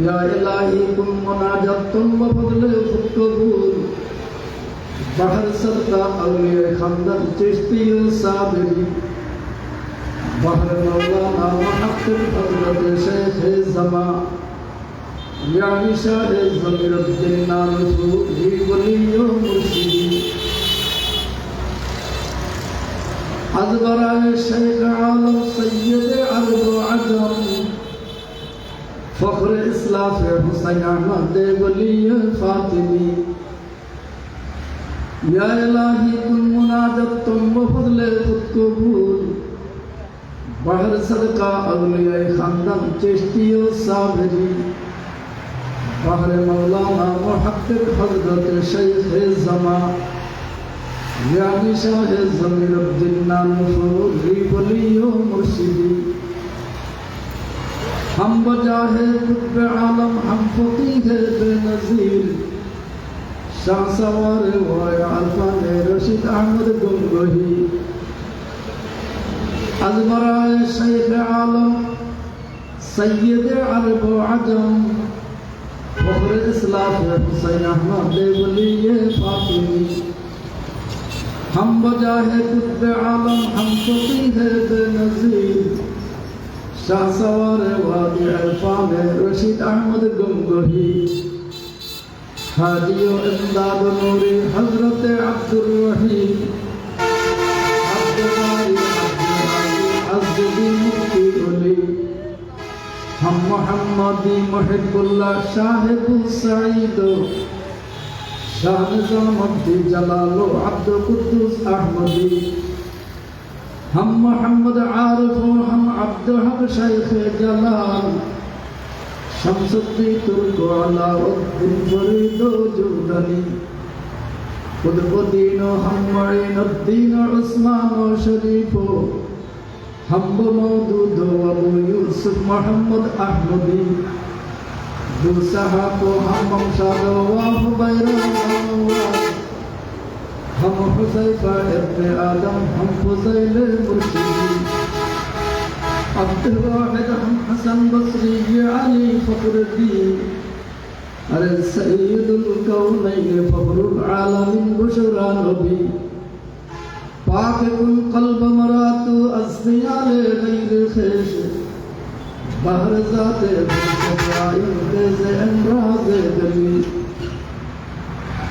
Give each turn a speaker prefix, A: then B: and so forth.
A: يا إلهي كن مناجات وفضل قبول بحر صدقہ اولیاء خندق چشتی صابری بحر مولانا محقق حضرت شیخ زمان يعني شاه زمير الدين نفوذي ولي مرشدي أدبر الشيخ عالم سيد عرب وعجم ফখর ইসলাফ হুসাইন আহমদ গলি ফাতিমি يا إلهي كن مناجب تم بفضل خود قبول بحر صدقہ اولیاء خاندان چشتی و صابری بحر مولانا محقق حضرت شیخ زمان یعنی شاہ زمین عبدالنان فوری ولی و مرشدی ہم إله القطب عالم عن فقيه بنزير شان سوار ويعرفان رشيد أحمد قنقهي أزمر الشيخ عالم سيد عرب وعدم فخر الإسلام حسين أحمد ولي فاطمي ہم بجا ہے قطب عالم ہم فقیر بے শাহসাওয়ারে ওয়াদি আরফানে রশিদ আহমদ গঙ্গোহি। হাদিও ইমদাদ নূরি হযরতে আব্দুর রহিম। মোহাম্মদি মহিবুল্লাহ সাহেবুল সাঈদ। শাহজামদ্দি জালালু আব্দুল কুদ্দুস আহমদী। ہم محمد عارف و ہم عبد الحق شیخ جلال شمس الدین ترک علا الدین فرید و جودنی قطب الدین و ہم معین الدین عثمان و شریف و ہم مودود و ابو یوسف محمد احمدی دوسہا کو ہم ممشاد و واف بیرہ हम हुसैफा इब्न आदम हम हुसैन المرسلين عبد الواحد हम حسن بصري علي فخر الدين على سيد الكونين فخر العالمين بشرى نبي فاقد القلب مرات أصيال غير خيش بهر ذات بشرى يهدز أمراض دليل